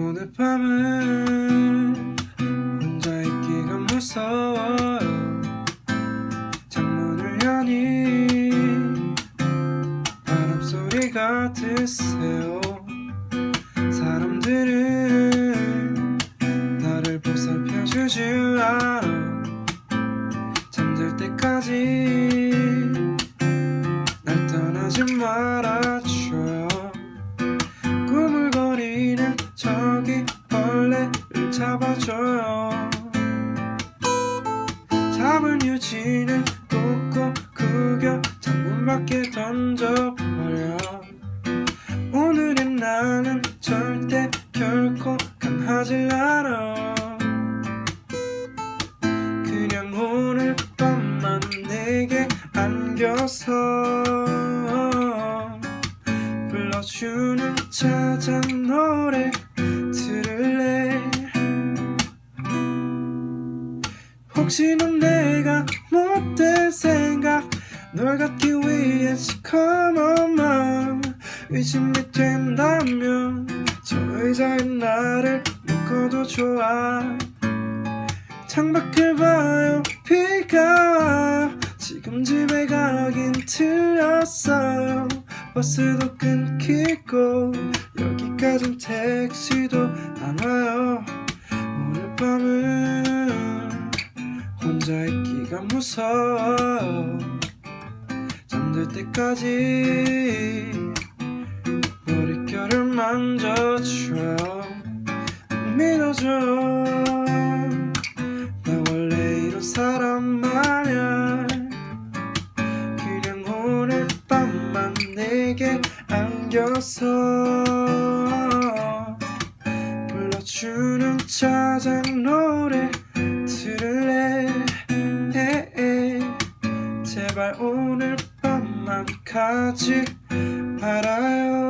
오늘 밤은 혼자 있기가 무서워요. 창문을 여니 바람 소리가 드세요. 사람들은 나를 보살펴주지 않아 잠들 때까지 날 떠나지 말아줘 잡아줘요. 잠을 유지는 꾹꾹 구겨 창문 밖에 던져버려. 오늘의 나는 절대 결코 강하질 않아. 그냥 오늘 밤만 내게 안겨서 불러주는 짜잔 노 혹시 넌 내가 못된 생각 널 갖기 위해 시커먼 마음 의심이 된다면 저 의자에 나를 묶어도 좋아. 창밖을 봐요 비가 와. 지금 집에 가긴 틀렸어요. 버스도 끊기고 여기까진 택시도 안 와요. 오늘 밤은 혼자 있기가 무서워. 잠들 때까지 머릿결을 만져줘요 믿어줘. 나 원래 이런 사람 아냐 그냥 오늘 밤만 내게 안겨서 불러주는 짜장 노래 들을 오늘 밤만 가지 말아요